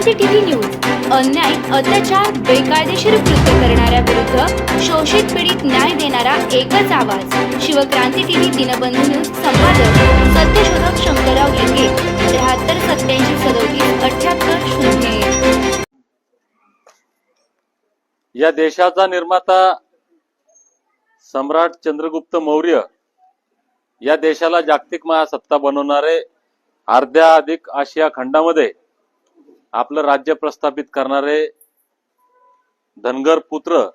क्रांती TV news. अन्याय अत्याचार बेकायदेशीर कृत्य करणाऱ्या विरुद्ध शोषित पीडित न्याय देणारा एकच आवाज. शिवक्रांती टीव्ही दिनबंधू न्यूज संपादक सत्यशोधक शंकरराव लिंगे त्र्याहत्तर सत्याऐंशी सदोतीस अठ्याहत्तर शून्य या देशाचा निर्माता सम्राट चंद्रगुप्त मौर्य या देशाला जागतिक महासत्ता बनवणारे अर्ध्या अधिक आशिया खंडामध्ये आपलं राज्य प्रस्थापित करणारे धनगर पुत्र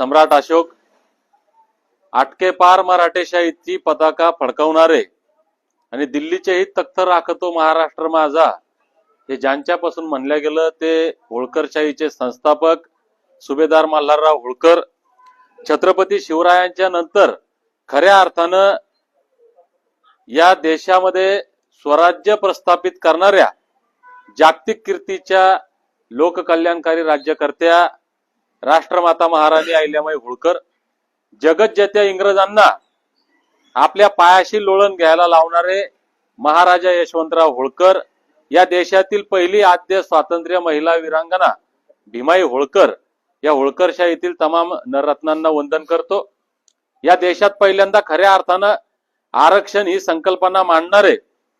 सम्राट अशोक आटके पार मराठेशाहीची पताका फडकवणारे आणि दिल्लीचेही तख्त राखतो महाराष्ट्र माझा हे ज्यांच्यापासून म्हणल्या गेलं ते होळकरशाहीचे संस्थापक सुभेदार मल्हारराव होळकर छत्रपती शिवरायांच्या नंतर खऱ्या अर्थानं या देशामध्ये स्वराज्य प्रस्थापित करणाऱ्या जागतिक कीर्तीच्या लोककल्याणकारी राज्यकर्त्या राष्ट्रमाता महाराणी अहिल्याबाई होळकर जगज्जेत्या इंग्रजांना आपल्या पायाशी लोळण घ्यायला लावणारे महाराजा यशवंतराव होळकर या देशातील पहिली आद्य स्वातंत्र्य महिला वीरांगना भीमाई होळकर या होळकरशाहीतील तमाम नररत्नांना वंदन करतो. या देशात पहिल्यांदा खऱ्या अर्थानं आरक्षण ही संकल्पना मांडणारे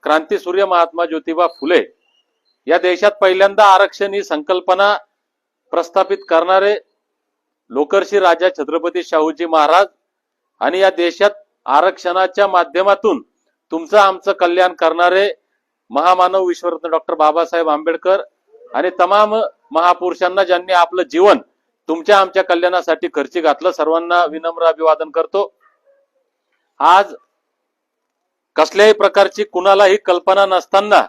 क्रांतीसूर्य महात्मा ज्योतिबा फुले या देशात पहिल्यांदा आरक्षण ही संकल्पना प्रस्थापित करणारे लोकर्षी राजा छत्रपती शाहूजी महाराज आणि या देशात आरक्षणाच्या माध्यमातून तुमचं आमचं कल्याण करणारे महामानव विश्वरत्न डॉक्टर बाबासाहेब आंबेडकर आणि तमाम महापुरुषांना ज्यांनी आपलं जीवन तुमच्या आमच्या कल्याणासाठी खर्ची घातलं सर्वांना विनम्र अभिवादन करतो. आज कसल्याही प्रकारची कुणालाही कल्पना नसताना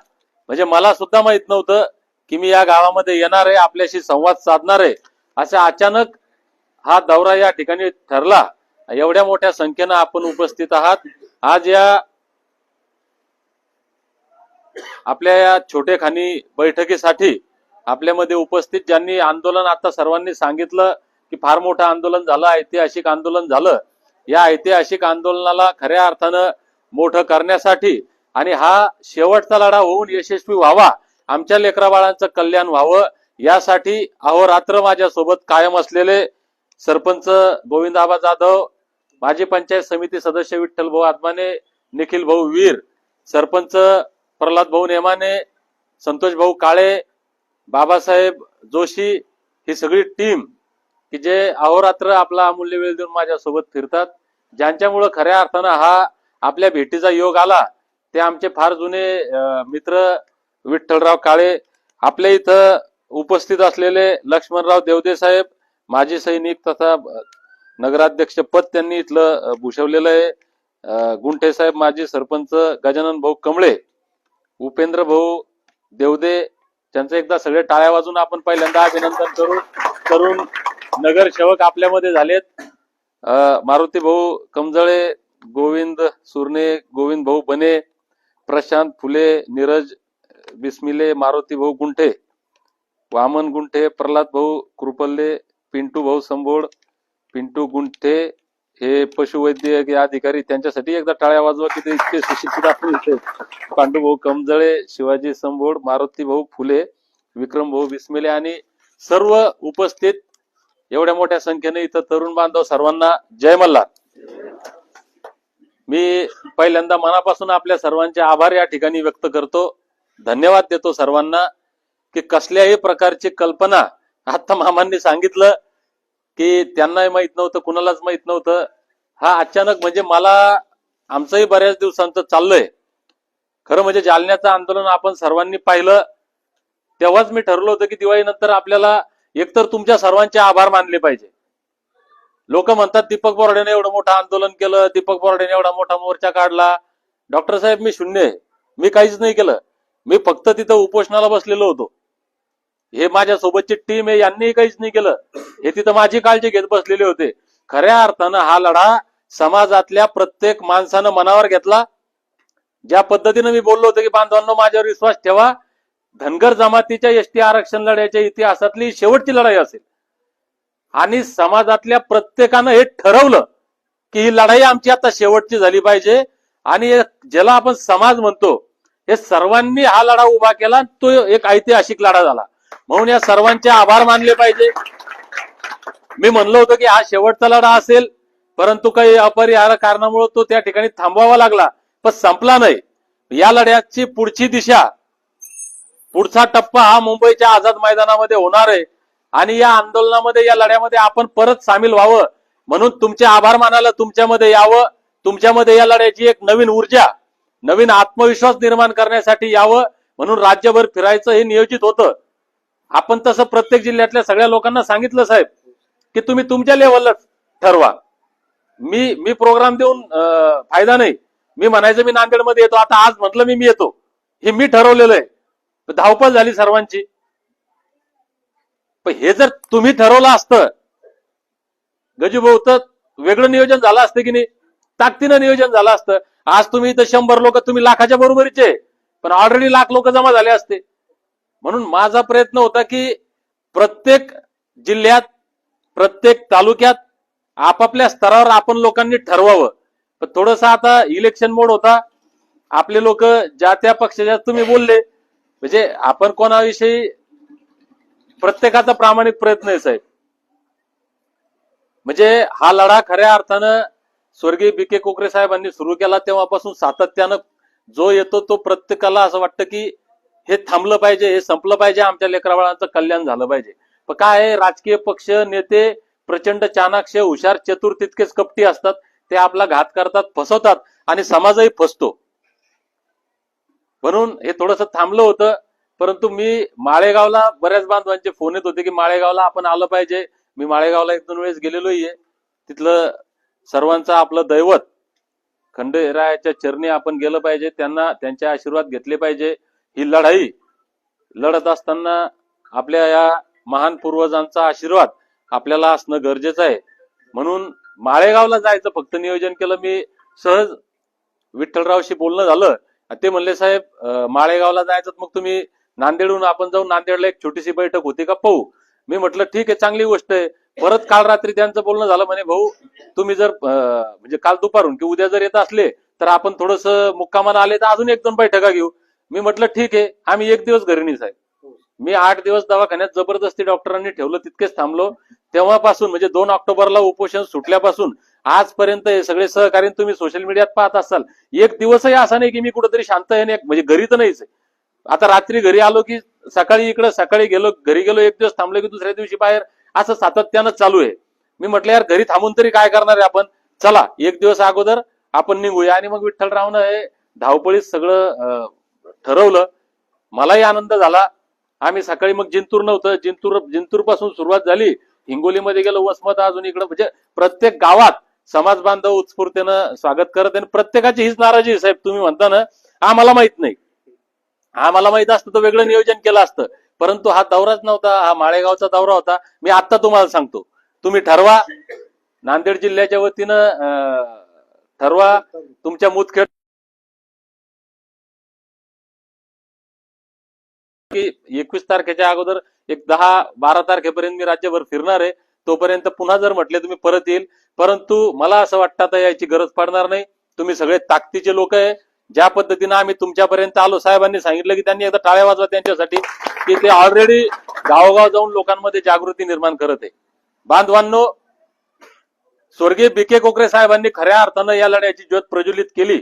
म्हणजे मला सुद्धा माहीत नव्हतं की मी या गावामध्ये येणार आहे आपल्याशी संवाद साधणार आहे. असा अचानक हा दौरा या ठिकाणी ठरला. एवढ्या मोठ्या संख्येनं आपण उपस्थित आहात. आज या आपल्या या छोटेखानी बैठकीसाठी आपल्यामध्ये उपस्थित ज्यांनी आंदोलन आता सर्वांनी सांगितलं की फार मोठं आंदोलन झालं ऐतिहासिक आंदोलन झालं. या ऐतिहासिक आंदोलनाला खऱ्या अर्थानं मोठं करण्यासाठी आणि हा शेवटचा लढा होऊन यशस्वी व्हावा आमच्या लेकराबाळांचं कल्याण व्हावं यासाठी अहोरात्र माझ्यासोबत कायम असलेले सरपंच गोविंदाबा जाधव माजी पंचायत समिती सदस्य विठ्ठल भाऊ आत्माने निखिल भाऊ वीर सरपंच प्रल्हाद भाऊ नेमाने संतोष भाऊ काळे बाबासाहेब जोशी ही सगळी टीम की जे अहोरात्र आपला अमूल्य वेळ देऊन माझ्यासोबत फिरतात. ज्यांच्यामुळं खऱ्या अर्थानं हा आपल्या भेटीचा योग आला ते आमचे फार जुने मित्र विठ्ठलराव काळे आपल्या इथं उपस्थित असलेले लक्ष्मणराव देवदे साहेब माजी सैनिक तथा नगराध्यक्ष पद त्यांनी इथलं भूषवलेलं आहे. गुंठे साहेब माजी सरपंच गजानन भाऊ कमळे उपेंद्र भाऊ देवदे त्यांचं एकदा सगळे टाळ्या वाजून आपण पहिल्यांदा अभिनंदन करू करून नगर सेवक आपल्यामध्ये झालेत. अं, मारुती भाऊ कमजळे गोविंद सुरणे गोविंद भाऊ बने प्रशांत फुले नीरज बिस्मिले मारुती भाऊ गुंठे वामन गुंठे प्रल्हाद भाऊ कृपल्ले पिंटू भाऊ संभोळ पिंटू गुंठे हे पशुवैद्यकीय अधिकारी. त्यांच्यासाठी एकदा टाळ्या वाजवा की ते इतके सुशिक्षित आपण इथे पांडू भाऊ कमजळे शिवाजी संभोळ मारुती भाऊ फुले विक्रम भाऊ बिस्मिले आणि सर्व उपस्थित एवढ्या मोठ्या संख्येने इथं तरुण बांधव सर्वांना जय मल्हार. मी पहिल्यांदा मनापासून आपल्या सर्वांचे आभार या ठिकाणी व्यक्त करतो. धन्यवाद देतो सर्वांना की कसल्याही प्रकारची कल्पना आता मामांनी सांगितलं की त्यांनाही माहीत नव्हतं कुणालाच माहीत नव्हतं. हा अचानक म्हणजे मला आमचंही बऱ्याच दिवसांचं चाललंय. खरं म्हणजे जालन्याचं आंदोलन आपण सर्वांनी पाहिलं. तेव्हाच मी ठरलो होतं की दिवाळीनंतर आपल्याला एकतर तुमच्या सर्वांचे आभार मानले पाहिजे. लोक म्हणतात दीपक बोर्डेने एवढं मोठं आंदोलन केलं दीपक बोर्डेने एवढा मोठा मोर्चा काढला. डॉक्टर साहेब मी शून्य आहे. मी काहीच नाही केलं. मी फक्त तिथं उपोषणाला बसलेलो होतो. हे माझ्या सोबतची टीम आहे यांनीही काहीच नाही केलं. हे तिथं माझी काळजी घेत बसलेले होते. खऱ्या अर्थानं हा लढा समाजातल्या प्रत्येक माणसानं मनावर घेतला. ज्या पद्धतीनं मी बोललो होतो की बांधवांनो माझ्यावर विश्वास ठेवा. धनगर जमातीच्या एसटी आरक्षण लढ्याच्या इतिहासातली शेवटची लढाई असेल. आणि समाजातल्या प्रत्येकानं हे ठरवलं की ही लढाई आमची आता शेवटची झाली पाहिजे. आणि ज्याला आपण समाज म्हणतो हे सर्वांनी हा लढा उभा केला आणि तो एक ऐतिहासिक लढा झाला. म्हणून या सर्वांचे आभार मानले पाहिजे. मी म्हणलो होतो की हा शेवटचा लढा असेल परंतु काही अपरिहार्य कारणामुळे तो त्या ठिकाणी थांबवावा लागला. पण संपला नाही. या लढ्याची पुढची दिशा पुढचा टप्पा हा मुंबईच्या आझाद मैदानामध्ये होणार आहे. आणि या आंदोलनामध्ये या लढ्यामध्ये आपण परत सामील व्हावं. म्हणून तुमचे आभार मानायला तुमच्यामध्ये यावं. तुमच्यामध्ये या लढ्याची एक नवीन ऊर्जा नवीन आत्मविश्वास निर्माण करण्यासाठी यावं. म्हणून राज्यभर फिरायचं हे नियोजित होतं. आपण तसं प्रत्येक जिल्ह्यातल्या सगळ्या लोकांना सांगितलं साहेब की तुम्ही तुमच्या लेवलला ठरवा. मी मी प्रोग्राम देऊन फायदा नाही. मी म्हणायचं मी नांदेडमध्ये येतो. आता आज म्हटलं मी मी येतो. हे मी ठरवलेलं आहे. धावपळ झाली सर्वांची. पण हे जर तुम्ही ठरवलं असतं गजूभाऊ तर वेगळं नियोजन झालं असतं की नाही? ताकदीनं नियोजन झालं असतं. आज तुम्ही इथं शंभर लोक तुम्ही लाखाच्या बरोबरीचे पण ऑलरेडी लाख लोक जमा झाले असते. म्हणून माझा प्रयत्न होता की प्रत्येक जिल्ह्यात प्रत्येक तालुक्यात आपापल्या स्तरावर आपण लोकांनी ठरवावं. पण थोडस आता इलेक्शन मोड होता. आपले लोक ज्या त्या पक्षाच्या तुम्ही बोलले. म्हणजे आपण कोणाविषयी प्रत्येकाचा प्रामाणिक प्रयत्न आहे साहेब. म्हणजे हा लढा खऱ्या अर्थानं स्वर्गीय बी के कोकरे साहेबांनी सुरू केला तेव्हापासून सातत्यानं जो येतो तो प्रत्येकाला असं वाटतं की हे थांबलं पाहिजे हे संपलं पाहिजे आमच्या लेकराबाळांचं कल्याण झालं पाहिजे. पण काय आहे, राजकीय पक्ष नेते प्रचंड चाणाक्ष हुशार चतुर तितकेच कपटी असतात. ते आपला घात करतात फसवतात आणि समाजही फसतो. म्हणून हे थोडस थांबलं होतं. परंतु मी माळेगावला बऱ्याच बांधवांचे फोन येत होते की माळेगावला आपण आलं पाहिजे. मी माळेगावला एक दोन वेळेस गेलेलोही आहे. तिथलं सर्वांचं आपलं दैवत खंडेरायाच्या चरणी आपण गेलं पाहिजे. त्यांना त्यांचे आशीर्वाद घेतले पाहिजे. ही लढाई लढत असताना आपल्या या महान पूर्वजांचा आशीर्वाद आपल्याला असणं गरजेचं आहे. म्हणून माळेगावला जायचं फक्त नियोजन केलं मी सहज विठ्ठलरावशी बोलणं झालं. ते म्हणले साहेब माळेगावला जायचं तर मग तुम्ही नांदेडहून आपण जाऊन नांदेडला एक छोटीशी बैठक होती का? पाहू. मी म्हटलं ठीक आहे चांगली गोष्ट आहे. परत काल रात्री त्यांचं बोलणं झालं म्हणे भाऊ तुम्ही जर म्हणजे काल दुपारून की उद्या जर येत असले तर आपण थोडस मुक्कामाला आले तर अजून एक दोन बैठका घेऊ. मी म्हटलं ठीक आहे आम्ही एक दिवस घरी साहेब. मी आठ दिवस दवाखान्यात जबरदस्ती डॉक्टरांनी ठेवलं तितकेच थांबलो. तेव्हापासून म्हणजे दोन ऑक्टोबरला उपोषण सुटल्यापासून आजपर्यंत हे सगळे सहकारी तुम्ही सोशल मीडियात पाहत असाल. एक दिवसही असा नाही की मी कुठेतरी शांत आहे म्हणजे घरी तर नाहीच आहे. आता रात्री घरी आलो की सकाळी इकडे सकाळी गेलो घरी गेलो एक दिवस थांबलो की दुसऱ्या दिवशी बाहेर. असं सातत्यानं चालू आहे. मी म्हटलं यार घरी थांबून तरी काय करणार आहे आपण? चला एक दिवस अगोदर आपण निघूया. आणि मग विठ्ठलरावनं हे धावपळीत सगळं ठरवलं. मलाही आनंद झाला. आम्ही सकाळी मग जिंतूर नव्हतं. जिंतूर जिंतूरपासून सुरुवात झाली. हिंगोलीमध्ये गेलो वसमत अजून इकडं. म्हणजे प्रत्येक गावात समाज बांधव उत्स्फूर्तीनं स्वागत करत आहे आणि प्रत्येकाची हीच नाराजी साहेब. तुम्ही म्हणता ना आम्हाला माहीत नाही. आम्हाला माहीत असतं तर वेगळं नियोजन केलं असतं. परंतु हा दौराच नव्हता हा माळेगावचा दौरा होता. मी आता तुम्हाला सांगतो. तुम्ही ठरवा नांदेड जिल्ह्याच्या वतीनं ठरवा तुमच्या मुदखेड की एकवीस तारखेच्या अगोदर एक दहा बारा तारखेपर्यंत मी राज्यभर फिरणार आहे. तोपर्यंत पुन्हा जर म्हटले तुम्ही परत येईल. परंतु मला असं वाटतं आता याची गरज पडणार नाही. तुम्ही सगळे ताकदीचे लोक आहे. ज्या पद्धतीनं आम्ही तुमच्यापर्यंत आलो साहेबांनी सांगितलं की त्यांनी एकदा टाळ्या वाजवा त्यांच्यासाठी की ते ऑलरेडी गावोगाव जाऊन लोकांमध्ये जागृती निर्माण करत आहे. बांधवांनो स्वर्गीय बी कोकरे साहेबांनी खऱ्या अर्थानं या लढ्याची ज्योत प्रज्वलित केली.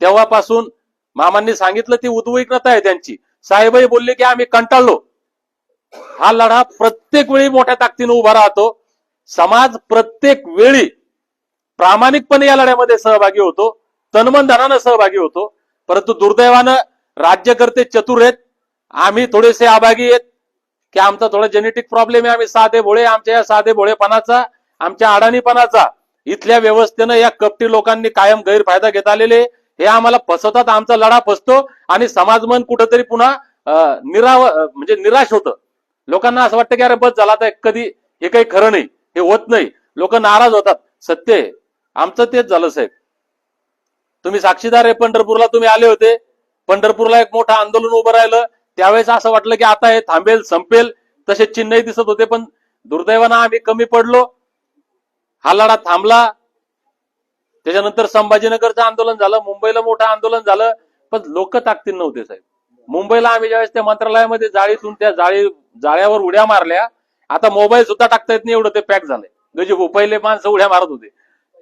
तेव्हापासून मामांनी सांगितलं ती उद्विग्नता आहे त्यांची. साहेबही बोलले की आम्ही कंटाळलो. हा लढा प्रत्येक वेळी मोठ्या ताकदीनं उभा राहतो. समाज प्रत्येक वेळी प्रामाणिकपणे या लढ्यामध्ये सहभागी होतो. तनमनधनानं सहभागी होतो. परंतु दुर्दैवानं राज्यकर्ते चतुर आहेत. आम्ही थोडेसे आभागी आहेत. की आमचा थोडा जेनेटिक प्रॉब्लेम आहे. आम्ही साधे भोळे आमच्या या साधे भोळेपणाचा आमच्या अडाणीपणाचा इथल्या व्यवस्थेनं या कपटी लोकांनी कायम गैरफायदा घेत आलेले हे आम्हाला फसवतात. आमचा लढा फसतो आणि समाजमन कुठंतरी पुन्हा निराव म्हणजे निराश होतं. लोकांना असं वाटतं की अरे बस झाला. तर कधी हे काही खरं नाही. हे होत नाही. लोक नाराज होतात. सत्य आमचं तेच झालं साहेब. तुम्ही साक्षीदार आहे पंढरपूरला तुम्ही आले होते. पंढरपूरला एक मोठं आंदोलन उभं राहिलं. त्यावेळेस असं वाटलं की आता हे थांबेल संपेल. तसे चिन्हही दिसत होते पण दुर्दैवानं आम्ही कमी पडलो. हा लढा थांबला. त्याच्यानंतर संभाजीनगरचं आंदोलन झालं मुंबईला मोठं आंदोलन झालं पण लोक ताकतील नव्हते साहेब. मुंबईला आम्ही ज्यावेळेस त्या मंत्रालयामध्ये जाळीतून त्या जाळी जाळ्यावर उड्या मारल्या आता मोबाईल सुद्धा टाकता येत नाही एवढं ते पॅक झालंय. गजी पहिले माणसं उड्या मारत होते.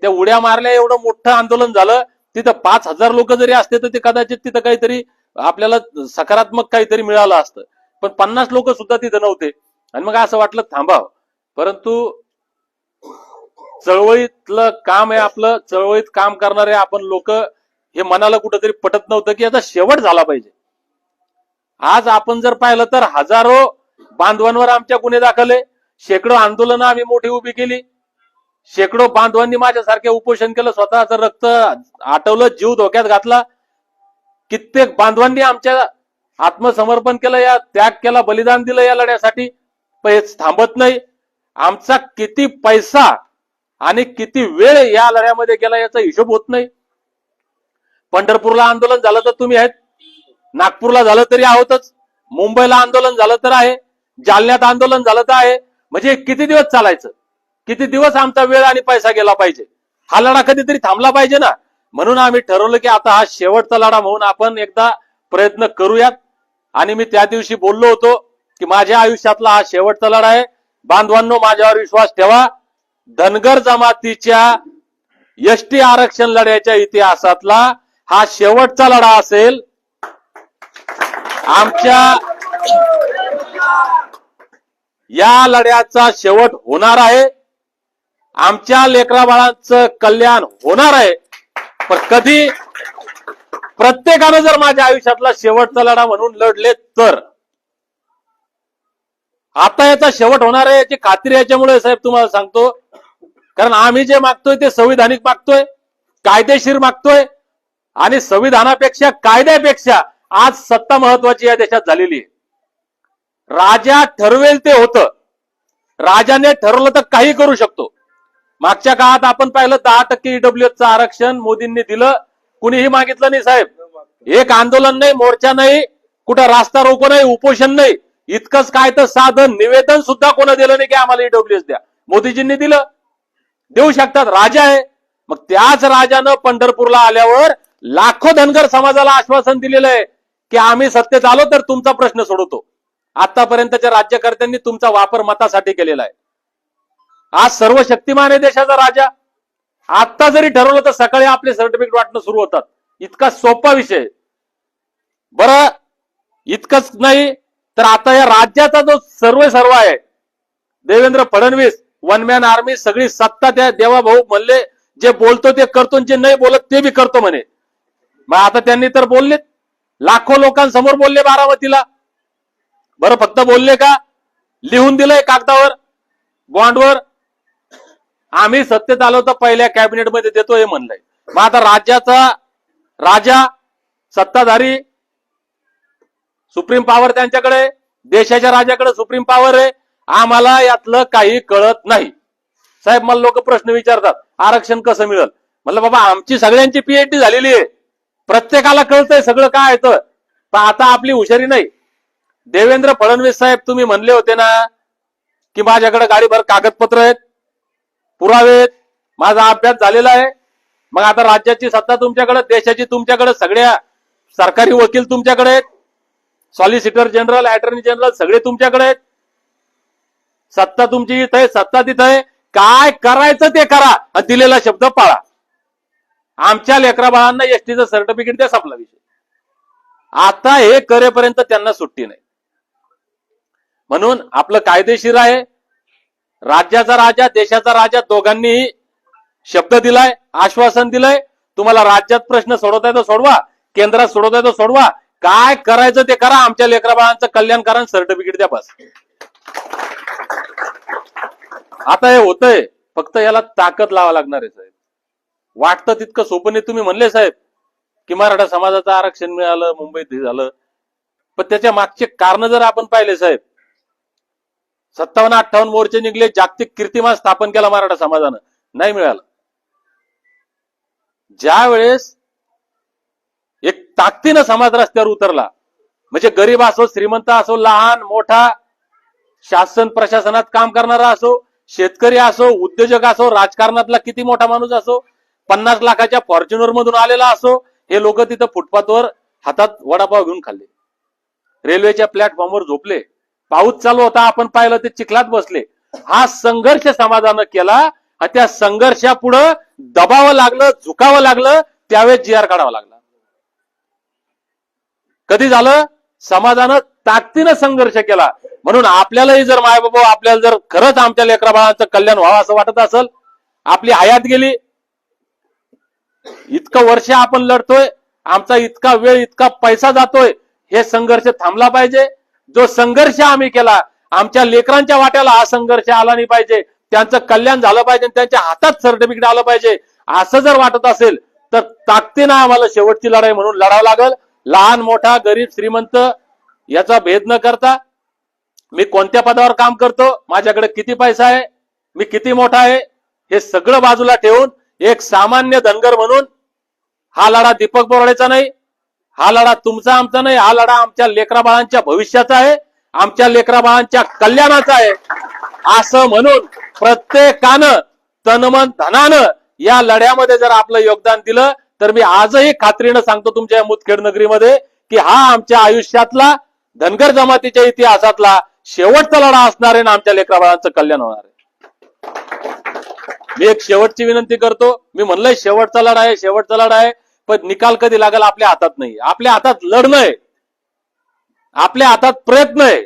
त्या उड्या मारल्या एवढं मोठं आंदोलन झालं तिथं पाच हजार लोक जरी असते तर ते कदाचित तिथं काहीतरी आपल्याला सकारात्मक काहीतरी मिळालं असतं. पण पन्नास लोक सुद्धा तिथं नव्हते. आणि मग असं वाटलं थांबाव परंतु चळवळीतलं काम आहे आपलं चळवळीत काम करणारे आपण लोक हे मनाला कुठंतरी पटत नव्हतं की आता शेवट झाला पाहिजे. आज आपण जर पाहिलं तर हजारो बांधवांवर आमच्या गुन्हे दाखल आहे. शेकडो आंदोलनं आम्ही मोठी उभी केली. शेकडो बांधवांनी माझ्यासारखे उपोषण केलं स्वतःचं रक्त आटवलं जीव धोक्यात घातला. कित्येक बांधवांनी आमच्या आत्मसमर्पण केलं या त्याग केला बलिदान दिलं या लढ्यासाठी. पण हे थांबत नाही. आमचा किती पैसा आणि किती वेळ या लढ्यामध्ये गेला याचा हिशोब होत नाही. पंढरपूरला आंदोलन झालं तर तुम्ही आहेत. नागपूरला झालं तरी आहोतच. मुंबईला आंदोलन झालं तर आहे. जालन्यात आंदोलन झालं तर आहे. म्हणजे किती दिवस चालायचं? किती दिवस आमचा वेळ आणि पैसा गेला पाहिजे? हा लढा कधीतरी थांबला पाहिजे ना? म्हणून आम्ही ठरवलं की आता हा शेवटचा लढा म्हणून आपण एकदा प्रयत्न करूयात. आणि मी त्या दिवशी बोललो होतो की माझ्या आयुष्यातला हा शेवटचा लढा आहे. बांधवांनो माझ्यावर विश्वास ठेवा. धनगर जमातीच्या एसटी आरक्षण लढ्याच्या इतिहासातला हा शेवटचा लढा असेल. आमच्या या लढ्याचा शेवट होणार आहे. आमच्या लेकरा बाळांचं कल्याण होणार आहे. पण कधी प्रत्येकानं जर माझ्या आयुष्यातला शेवटचा लढा म्हणून लढले तर? आता याचा शेवट होणार आहे याची खात्री याच्यामुळे साहेब तुम्हाला सांगतो. कारण आम्ही जे मागतोय ते संविधानिक मागतोय कायदेशीर मागतोय आणि संविधानापेक्षा कायद्यापेक्षा आज सत्ता महत्वाची या देशात झालेली आहे. राजा ठरवेल ते होतं. राजाने ठरवलं तर काही करू शकतो. मागच्या काळात आपण पाहिलं दहा टक्के ईडब्ल्यूएसचं आरक्षण मोदींनी दिलं. कुणीही मागितलं नाही साहेब. एक आंदोलन नाही मोर्चा नाही कुठं रास्ता रोको नाही उपोषण नाही. इतकंच काय तर साधन निवेदन सुद्धा कोणा दिलं नाही की आम्हाला ईडब्ल्यूएस द्या. मोदीजींनी दिलं. देऊ शकतात राजा आहे. मग त्याच राजानं पंढरपूरला आल्यावर लाखो धनगर समाजाला आश्वासन दिलेलं आहे की आम्ही सत्तेत आलो तर तुमचा प्रश्न सोडवतो. आतापर्यंतच्या राज्यकर्त्यांनी तुमचा वापर मतासाठी केलेला आहे. आज सर्व शक्तिमान आहे देशाचा राजा. आता जरी ठरवलं तर सकाळी आपले सर्टिफिकेट वाटणं सुरू होतात. इतका सोपा विषय. बर बरं इतकंच नाही तर आता या राज्याचा जो सर्व सर्व आहे Devendra Fadnavis one man army सगळी सत्ता त्या देवाभाऊ म्हणले जे बोलतो ते करतो जे नाही बोलत ते बी करतो म्हणे. मग आता त्यांनी तर बोललेत. लाखो लोकांसमोर बोलले बारामतीला. बरं फक्त बोलले का? लिहून दिलंय कागदावर बॉन्डवर आम्ही सत्तेत आलो तर पहिल्या कॅबिनेटमध्ये देतो हे म्हणलंय. मग आता राज्याचा राजा सत्ताधारी सुप्रीम पॉवर त्यांच्याकडे देशाच्या राजाकडे सुप्रीम पॉवर आहे. आम्हाला यातलं काही कळत नाही. साहेब मला लोक प्रश्न विचारतात आरक्षण कसं मिळेल? म्हणलं बाबा आमची सगळ्यांची पीएचडी झालेली आहे. प्रत्येकाला कळतंय सगळं काय येतं पण आता आपली हुशारी नाही. देवेंद्र फडणवीस साहेब तुम्ही म्हणले होते ना की माझ्याकडे गाडीभर कागदपत्र आहेत. पुरावेत माझा अभ्यास झालेला आहे. मग आता राज्याची सत्ता तुमच्याकडे देशाची तुमच्याकडे सगळ्या सरकारी वकील तुमच्याकडे आहेत. सॉलिसिटर जनरल अटर्नी जनरल सगळे तुमच्याकडे आहेत. सत्ता तुमची इथं आहे सत्ता तिथं आहे. काय करायचं ते करा आणि दिलेला शब्द पाळा. आमच्या लेकरा बाळांना एसटीचं सर्टिफिकेट द्या संपला विषय. आता हे करेपर्यंत त्यांना सुट्टी नाही. म्हणून आपलं कायदेशीर आहे. राज्याचा राजा देशाचा राजा दोघांनीही शब्द दिलाय आश्वासन दिलंय. तुम्हाला राज्यात प्रश्न सोडवताय तर सोडवा. केंद्रात सोडवताय तर सोडवा. काय करायचं ते करा. आमच्या लेकरा बाळांचं कल्याण करा सर्टिफिकेट द्या बस. आता हे होतंय. फक्त याला ताकद लावा लागणार आहे साहेब. वाटतं तितकं सोपं नाही. तुम्ही म्हणले साहेब की मराठा समाजाचं आरक्षण मिळालं मुंबईत हे झालं. पण त्याच्या मागचे कारण जर आपण पाहिले साहेब सत्तावन्न अठ्ठावन्न मोर्चे निघले जागतिक कीर्तिमान स्थापन केला मराठा समाजानं. नाही मिळालं. ज्या वेळेस एक ताकदीनं समाज रस्त्यावर उतरला म्हणजे गरीब असो श्रीमंत असो लहान मोठा शासन प्रशासनात काम करणारा असो शेतकरी असो उद्योजक असो राजकारणातला किती मोठा माणूस असो पन्नास लाखाच्या फॉर्च्युनर मधून आलेला असो हे लोक तिथं फुटपाथवर हातात वडापाव घेऊन खाल्ले. रेल्वेच्या प्लॅटफॉर्मवर झोपले. पाऊस चालू होता आपण पाहिलं ते चिखलात बसले. हा संघर्ष समाजानं केला आणि त्या संघर्षापुढं दबावं लागलं झुकावं लागलं त्यावेळेस जी आर काढावा लागला. कधी झालं? समाजानं ताकदीनं संघर्ष केला. म्हणून आपल्यालाही जर मायबाबा आपल्याला जर खरंच आमच्या लेकरा बाळांचं कल्याण व्हावं असं वाटत असेल आपली हयात गेली. इतकं वर्ष आपण लढतोय आमचा इतका वेळ इतका पैसा जातोय हे संघर्ष थांबला पाहिजे. जो संघर्ष आम्ही केला आमच्या लेकरांच्या वाट्याला हा संघर्ष आला नाही पाहिजे. त्यांचं कल्याण झालं पाहिजे आणि त्यांच्या हातात सर्टिफिकेट आलं पाहिजे. असं जर वाटत असेल तर ताकदीनं आम्हाला शेवटची लढाई म्हणून लढावं लागल. लहान मोठा गरीब श्रीमंत याचा भेद न करता मी कोणत्या पदावर काम करतो माझ्याकडे किती पैसा आहे मी किती मोठा आहे हे सगळं बाजूला ठेवून एक सामान्य धनगर म्हणून हा लढा दीपक बोराडेचा नाही हा लढा तुमचा आमचा नाही हा लढा आमच्या लेकरा बाळांच्या भविष्याचा आहे आमच्या लेकरा बाळांच्या कल्याणाचा आहे. असं म्हणून प्रत्येकानं तनमन धनानं या लढ्यामध्ये जर आपलं योगदान दिलं तर मी आजही खात्रीनं सांगतो तुमच्या या मुदखेड नगरीमध्ये की हा आमच्या आयुष्यातला धनगर जमातीच्या इतिहासातला शेवटचा लढा असणार आहे ना आमच्या लेकरा बाळांचं कल्याण होणार आहे. मी एक शेवटची विनंती करतो. मी म्हणलंय शेवटचा लढा आहे शेवटचा लढा आहे. पण निकाल कधी लागेल आपल्या हातात नाही. आपल्या हातात लढणं आहे. आपल्या हातात प्रयत्न आहे.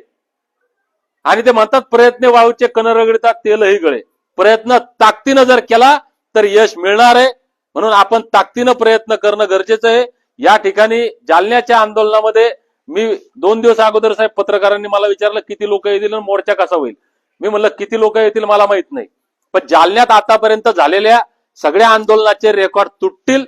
आणि ते म्हणतात प्रयत्न वाळूचे कण रगडतात तेलही गळे. प्रयत्न ताकदीनं जर केला तर यश मिळणार आहे. म्हणून आपण ताकदीनं प्रयत्न करणं गरजेचं आहे. या ठिकाणी जालन्याच्या आंदोलनामध्ये मी दोन दिवस अगोदर साहेब पत्रकारांनी मला विचारलं किती लोक येतील आणि मोर्चा कसा होईल? मी म्हणलं किती लोक येतील मला माहीत नाही. पण जालन्यात आतापर्यंत झालेल्या सगळ्या आंदोलनाचे रेकॉर्ड तुटतील.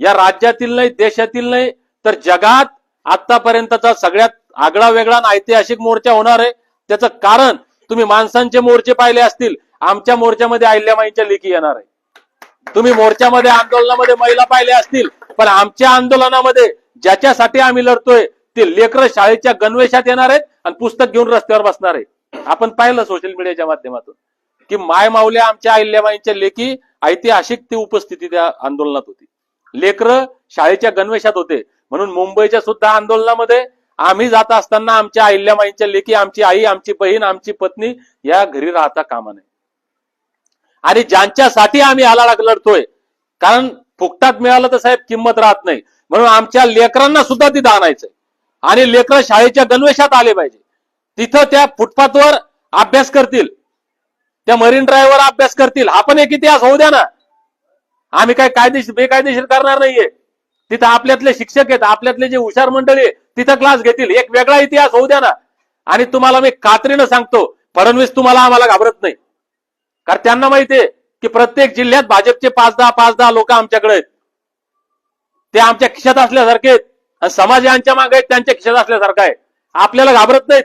या राज्यातील नाही देशातील नाही तर जगात आतापर्यंतचा सगळ्यात आगळा वेगळा आणि ऐतिहासिक मोर्चा होणार आहे. त्याचं कारण तुम्ही माणसांचे मोर्चे पाहिले असतील आमच्या मोर्चामध्ये अहिल्यामाईंच्या लेखी येणार आहे. तुम्ही मोर्चामध्ये आंदोलनामध्ये महिला पाहिल्या असतील पण आमच्या आंदोलनामध्ये ज्याच्यासाठी आम्ही लढतोय ते लेकर शाळेच्या गणवेशात येणार आहेत आणि पुस्तक घेऊन रस्त्यावर बसणार आहे आपण पाहिलं सोशल मीडियाच्या माध्यमातून की माय माऊल्या आमच्या अहिल्याबाईंच्या लेखी ऐतिहासिक ती उपस्थिती त्या आंदोलनात होती. लेकर शाळेच्या गणवेशात होते. म्हणून मुंबईच्या सुद्धा आंदोलनामध्ये आम्ही जात असताना आमच्या अहिल्याबाईंच्या लेखी आमची आई आमची बहीण आमची पत्नी या घरी राहता कामा नये. आणि ज्यांच्यासाठी आम्ही आला लढतोय कारण फुकटात मिळालं तर साहेब किंमत राहत नाही. म्हणून आमच्या लेकरांना सुद्धा तिथं आणायचंय. आणि लेकर शाळेच्या गणवेशात आले पाहिजे. तिथं त्या फुटपाथवर अभ्यास करतील. त्या मरीन ड्राईव्हवर अभ्यास करतील. आपण एक इतिहास होऊ द्या ना. आम्ही काय कायदेशीर बेकायदेशीर करणार नाहीये. तिथं आपल्यातले शिक्षक आहेत आपल्यातले जे हुशार मंडळी तिथं क्लास घेतील. एक वेगळा इतिहास होऊ द्या ना. आणि तुम्हाला मी खात्रीनं सांगतो फडणवीस तुम्हाला आम्हाला घाबरत नाही. कारण त्यांना माहितीये की प्रत्येक जिल्ह्यात भाजपचे पाच दहा पाच दहा लोक आमच्याकडे आहेत. ते आमच्या खिशात असल्यासारखे आहेत. आणि समाज यांच्या मागे आहेत त्यांच्या खिशात असल्यासारखं आहे. आपल्याला घाबरत नाहीत.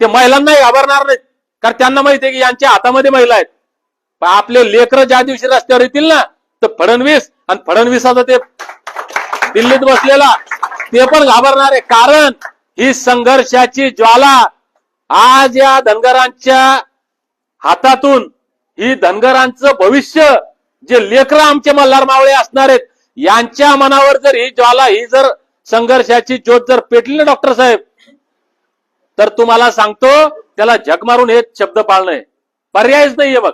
ते महिलांनाही घाबरणार नाहीत. कारण त्यांना माहितीये की यांच्या हातामध्ये महिला आहेत. आपले लेकर ज्या दिवशी रस्त्यावर येतील ना तर फडणवीस आणि फडणवीसाचा ते दिल्लीत बसलेला ते पण घाबरणार आहे. कारण ही संघर्षाची ज्वाला आज या धनगरांच्या हातातून ही धनगरांचं भविष्य जे लेकरं आमचे मल्हार मावळे असणार आहेत यांच्या मनावर जर ही ज्वाला ही जर संघर्षाची ज्योत जर पेटली ना डॉक्टर साहेब तर तुम्हाला सांगतो त्याला झक मारून हे शब्द पाळणं आहे. पर्यायच नाहीये बघ.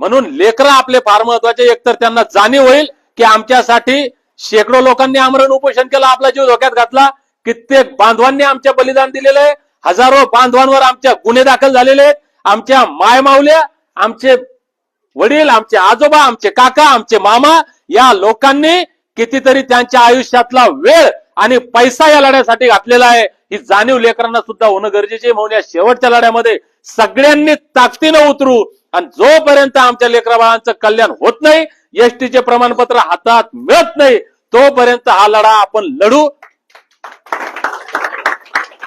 म्हणून लेकरं आपले फार महत्त्वाचे एकतर त्यांना जाणीव होईल की आमच्यासाठी शेकडो लोकांनी आमरण उपोषण केलं आपला जीव धोक्यात घातला. कित्येक बांधवांनी आमच्या बलिदान दिलेलं आहे. हजारो बांधवांवर आमच्या गुन्हे दाखल झालेले आहेत. आमच्या मायमावल्या आमचे वडील आमचे आजोबा आमचे काका आमचे मामा या लोकांनी कितीतरी त्यांच्या आयुष्यातला वेळ आणि पैसा या लढ्यासाठी घातलेला आहे. ही जाणीव लेकरांना सुद्धा होणं गरजेचे म्हणून या शेवटच्या लढ्यामध्ये सगळ्यांनी ताकदीनं उतरू. आणि जोपर्यंत आमच्या लेकरा बाळांचं कल्याण होत नाही एसटीचे प्रमाणपत्र हातात मिळत नाही तोपर्यंत हा लढा आपण लढू.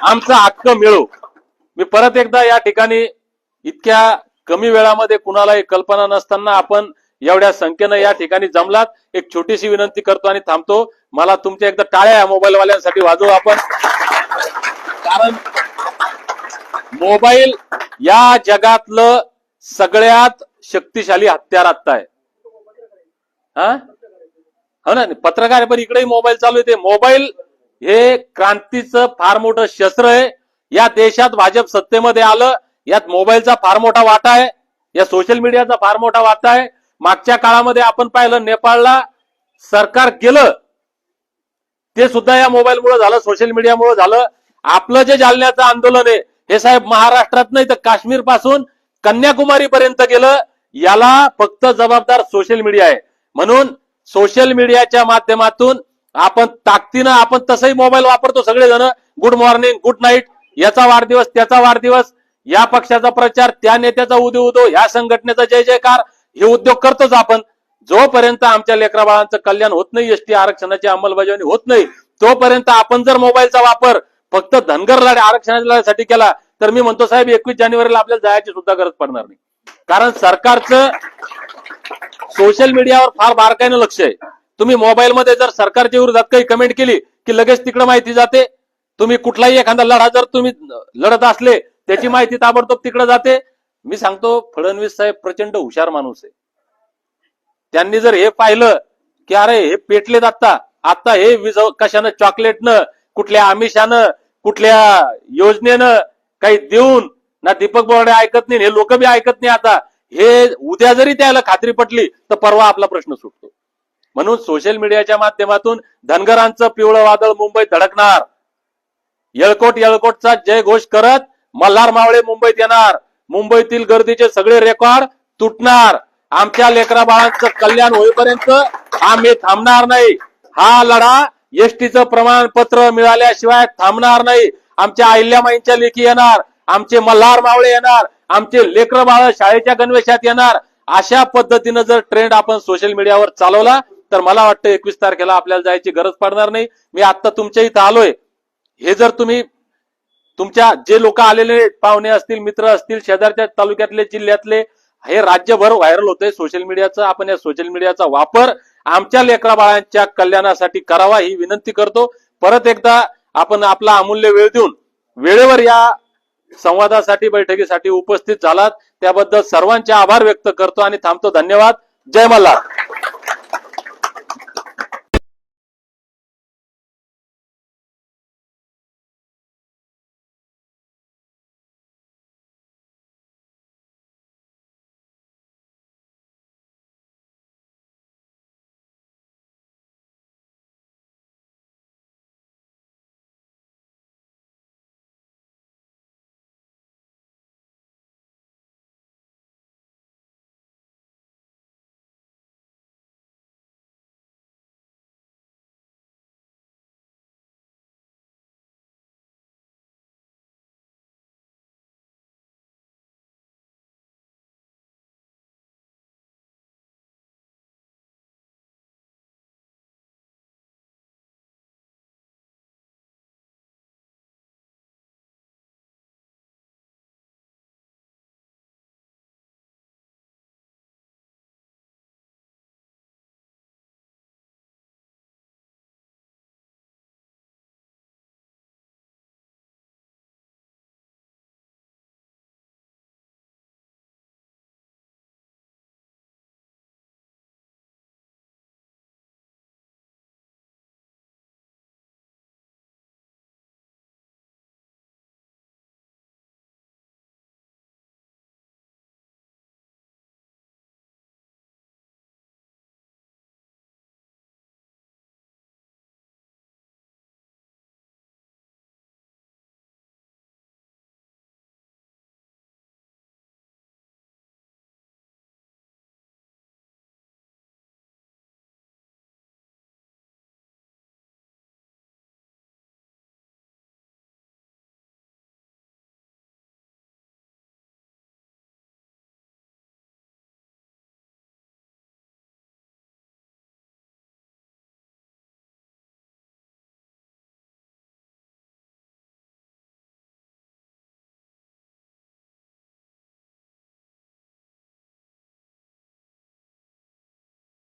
आमचा हक्क मिळू. मी परत एकदा या ठिकाणी इतक्या कमी वेळामध्ये कुणालाही कल्पना नसताना आपण एवढ्या संख्येनं या ठिकाणी जमलात. एक छोटीशी विनंती करतो आणि थांबतो. मला तुमच्या एकदा टाळ्या मोबाईल वाल्यांसाठी वाजवू आपण. कारण मोबाईल या जगातलं सगळ्यात शक्तिशाली हत्यार आत्ता आहे. हा? हो ना? पत्रकार पण इकडेही मोबाईल चालू येते मोबाईल हे क्रांतीचं फार मोठं शस्त्र आहे. या देशात भाजप सत्तेमध्ये आलं. यात मोबाईलचा फार मोठा वाटा आहे. या सोशल मीडियाचा फार मोठा वाटा आहे. मागच्या काळामध्ये आपण पाहिलं नेपाळला सरकार गेलं. ते सुद्धा या मोबाईलमुळे झालं सोशल मीडियामुळे झालं. आपलं जे जालन्याचं आंदोलन आहे हे साहेब महाराष्ट्रात नाही तर काश्मीरपासून कन्याकुमारी पर्यंत गेलं याला फक्त जबाबदार सोशल मीडिया आहे. म्हणून सोशल मीडियाच्या माध्यमातून आपण ताकदीनं आपण तसंही मोबाईल वापरतो सगळेजण. गुड मॉर्निंग गुड नाईट याचा वाढदिवस त्याचा वाढदिवस. या पक्षाचा प्रचार त्या नेत्याचा उदो उदो ह्या संघटनेचा जय जयकार हे उद्योग करतोच आपण. जोपर्यंत आमच्या लेकराबाळांचं कल्याण होत नाही एसटी आरक्षणाची अंमलबजावणी होत नाही तोपर्यंत आपण जर मोबाईलचा वापर फक्त धनगर लढ्या आरक्षणाच्या लढ्यासाठी केला तर मी म्हणतो साहेब एकवीस जानेवारीला आपल्याला जायची सुद्धा गरज पडणार नाही. कारण सरकारचं सोशल मीडियावर फार बारकाईनं लक्ष आहे. तुम्ही मोबाईलमध्ये जर सरकारच्या विरोधात काही कमेंट केली की लगेच तिकडे माहिती जाते तुम्ही कुठलाही एखादा लढा जर तुम्ही लढत असले त्याची माहिती ताबडतोब तिकडे जाते. मी सांगतो फडणवीस साहेब प्रचंड हुशार माणूस आहे. त्यांनी जर हे पाहिलं की अरे हे पेटलेत आता आता हे विज कशानं चॉकलेटनं कुठल्या आमिषानं कुठल्या योजनेनं काही देऊन ना दीपक बोर्डे ऐकत नाही हे लोक बी ऐकत नाही आता. हे उद्या जरी त्याला खात्री पटली तर परवा आपला प्रश्न सुटतो. म्हणून सोशल मीडियाच्या माध्यमातून धनगरांचं पिवळं वादळ मुंबईत धडकणार. येळकोट येळकोटचा जय घोष करत मल्हार मावळे मुंबईत येणार. मुंबईतील गर्दीचे सगळे रेकॉर्ड तुटणार. आमच्या लेकरा बाळांचं कल्याण होईपर्यंत आम्ही थांबणार नाही. हा लढा एसटीचं प्रमाणपत्र मिळाल्याशिवाय थांबणार नाही. आमच्या अहिल्यामाईंच्या लेखी येणार आमचे मल्हार मावळे येणार आमचे लेकर बाळ शाळेच्या गणवेशात येणार. अशा पद्धतीनं जर ट्रेंड आपण सोशल मीडियावर चालवला तर मला वाटतं एकवीस तारखेला आपल्याला जायची गरज पडणार नाही. मी आता तुमच्या इथं आलोय. हे जर तुम्ही तुमच्या जे लोक आलेले पाहुणे असतील मित्र असतील शेजारच्या तालुक्यातले जिल्ह्यातले हे राज्यभर व्हायरल होतंय सोशल मीडियाचं आपण या सोशल मीडियाचा वापर आमच्या लेकरा बाळांच्या कल्याणासाठी करावा ही विनंती करतो. परत एकदा आपण आपला अमूल्य वेळ देऊन वेळेवर या संवादासाठी बैठकीसाठी उपस्थित झालात. त्याबद्दल सर्वांचे आभार व्यक्त करतो आणि थांबतो. धन्यवाद. जय मल्हार.